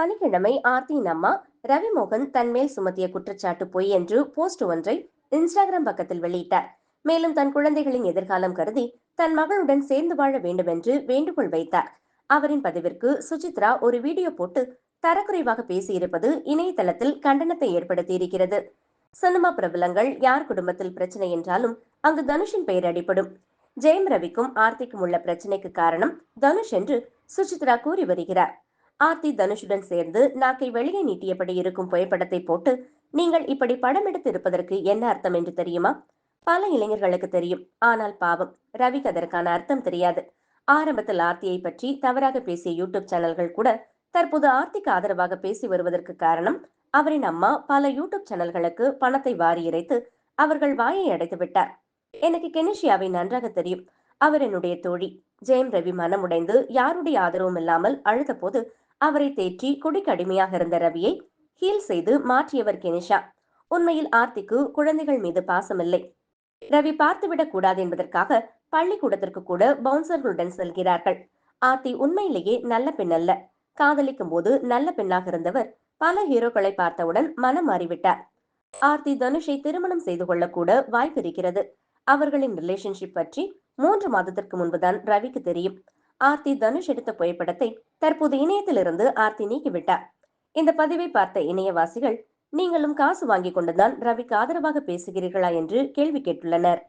சனிக்கிழமை ஆர்த்தியின் அம்மா ரவிமோகன் தன்மேல் சுமத்திய குற்றச்சாட்டு பொய் என்று போஸ்ட் ஒன்றை இன்ஸ்டாகிராம் பக்கத்தில் வெளியிட்டார். மேலும் தன் குழந்தைகளின் எதிர்காலம் கருதி தன் மகளுடன் சேர்ந்து வாழ வேண்டும் என்று வேண்டுகோள் வைத்தார். அவரின் பதிவிற்கு சுசித்ரா ஒரு வீடியோ போட்டு தரக்குறைவாக பேசியிருப்பது இணையதளத்தில் கண்டனத்தை ஏற்படுத்தியிருக்கிறது. சினிமா பிரபலங்கள் யார் குடும்பத்தில் பிரச்சனை என்றாலும் அங்கு தனுஷின் பெயர் அடிப்படும் ஜெயம் ரவிக்கும் ஆர்த்திக்கும் உள்ள பிரச்சனைக்கு காரணம் தனுஷ் என்று சுசித்ரா கூறி வருகிறார். ஆர்த்தி தனுஷுடன் சேர்ந்து நாக்கை வெளியே நீட்டியபடி இருக்கும் புகைப்படத்தை போட்டு நீங்கள் இப்படி படம் எடுத்து இருப்பதற்கு என்ன அர்த்தம் என்று தெரியுமா? பல இளைஞர்களுக்கு தெரியும். ஆனால் பாவம் ரவிக்கு அதற்கான அர்த்தம் தெரியாது. ஆரம்பத்தில் ஆர்த்தியை பற்றி தவறாக பேசிய யூடியூப் சேனல்கள் கூட தற்போது ஆர்த்திக்கு ஆதரவாக பேசி வருவதற்கு காரணம் அவரின் அம்மா பல யூடியூப் சேனல்களுக்கு பணத்தை வாரி இறைத்து அவர்கள் வாயை அடைத்து விட்டார். எனக்கு கெனிஷியாவை நன்றாக தெரியும். அவர் என்னுடைய தோழி. ஜெயம் ரவி மனமுடைந்து யாருடைய ஆதரவும் இல்லாமல் அழுத போது அவரை தேற்றி குடிக்கு அடிமையாக இருந்த ரவியை ஹீல் செய்து மாற்றியவர் கெனிஷா. உண்மையில் ஆர்த்திக்கு குழந்தைகள் மீது பாசமில்லை. ரவி பார்த்துவிடக் கூடாது என்பதற்காக பள்ளிக்கூடத்திற்கு கூட பவுன்சர்களுடன் செல்கிறார்கள். ஆர்த்தி உண்மையிலேயே நல்ல பெண் அல்ல. காதலிக்கும் போது நல்ல பெண்ணாக இருந்தவர் பல ஹீரோக்களை பார்த்தவுடன் மனம் மாறிவிட்டார். ஆர்த்தி தனுஷை திருமணம் செய்து கொள்ளக்கூட வாய்ப்பு இருக்கிறது. அவர்களின் ரிலேஷன்ஷிப் பற்றி மூன்று மாதத்திற்கு முன்புதான் ரவிக்கு தெரியும். ஆர்த்தி தனுஷ் எடுத்த புகைப்படத்தை தற்போது இணையத்திலிருந்து ஆர்த்தி நீக்கிவிட்டார். இந்த பதிவை பார்த்த இணையவாசிகள் நீங்களும் காசு வாங்கி கொண்டுதான் ரவிக்கு ஆதரவாக பேசுகிறீர்களா? என்று கேள்வி கேட்டுள்ளனர்.